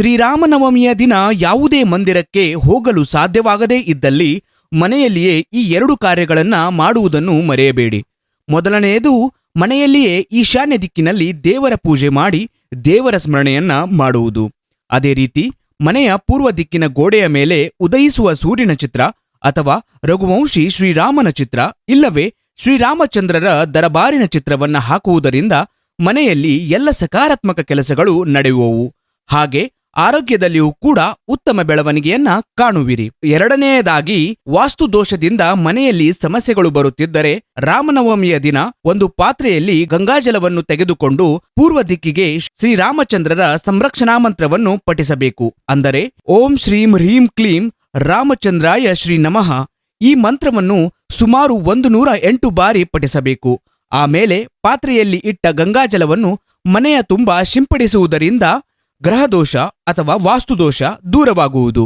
ಶ್ರೀರಾಮನವಮಿಯ ದಿನ ಯಾವುದೇ ಮಂದಿರಕ್ಕೆ ಹೋಗಲು ಸಾಧ್ಯವಾಗದೇ ಇದ್ದಲ್ಲಿ ಮನೆಯಲ್ಲಿಯೇ ಈ ಎರಡು ಕಾರ್ಯಗಳನ್ನು ಮಾಡುವುದನ್ನು ಮರೆಯಬೇಡಿ. ಮೊದಲನೆಯದು, ಮನೆಯಲ್ಲಿಯೇ ಈಶಾನ್ಯ ದಿಕ್ಕಿನಲ್ಲಿ ದೇವರ ಪೂಜೆ ಮಾಡಿ ದೇವರ ಸ್ಮರಣೆಯನ್ನ ಮಾಡುವುದು. ಅದೇ ರೀತಿ, ಮನೆಯ ಪೂರ್ವ ದಿಕ್ಕಿನ ಗೋಡೆಯ ಮೇಲೆ ಉದಯಿಸುವ ಸೂರ್ಯನ ಚಿತ್ರ ಅಥವಾ ರಘುವಂಶಿ ಶ್ರೀರಾಮನ ಚಿತ್ರ, ಇಲ್ಲವೇ ಶ್ರೀರಾಮಚಂದ್ರರ ದರಬಾರಿನ ಚಿತ್ರವನ್ನು ಹಾಕುವುದರಿಂದ ಮನೆಯಲ್ಲಿ ಎಲ್ಲ ಸಕಾರಾತ್ಮಕ ಕೆಲಸಗಳು ನಡೆಯುವವು. ಹಾಗೆ ಆರೋಗ್ಯದಲ್ಲಿಯೂ ಕೂಡ ಉತ್ತಮ ಬೆಳವಣಿಗೆಯನ್ನ ಕಾಣುವಿರಿ. ಎರಡನೆಯದಾಗಿ ವಾಸ್ತು ದೋಷದಿಂದ ಮನೆಯಲ್ಲಿ ಸಮಸ್ಯೆಗಳು ಬರುತ್ತಿದ್ದರೆ ರಾಮನವಮಿಯ ದಿನ ಒಂದು ಪಾತ್ರೆಯಲ್ಲಿ ಗಂಗಾಜಲವನ್ನು ತೆಗೆದುಕೊಂಡು ಪೂರ್ವ ದಿಕ್ಕಿಗೆ ಶ್ರೀರಾಮಚಂದ್ರರ ಸಂರಕ್ಷಣಾ ಮಂತ್ರವನ್ನು ಪಠಿಸಬೇಕು. ಅಂದರೆ, ಓಂ ಶ್ರೀಂ ಹ್ರೀಂ ಕ್ಲೀಂ ರಾಮಚಂದ್ರಾಯ ಶ್ರೀ ನಮಃ ಈ ಮಂತ್ರವನ್ನು ಸುಮಾರು ಒಂದು ನೂರ ಎಂಟು ಬಾರಿ ಪಠಿಸಬೇಕು. ಆಮೇಲೆ ಪಾತ್ರೆಯಲ್ಲಿ ಇಟ್ಟ ಗಂಗಾಜಲವನ್ನು ಮನೆಯ ತುಂಬ ಸಿಂಪಡಿಸುವುದರಿಂದ ಗ್ರಹದೋಷ ಅಥವಾ ವಾಸ್ತುದೋಷ ದೂರವಾಗುವುದು.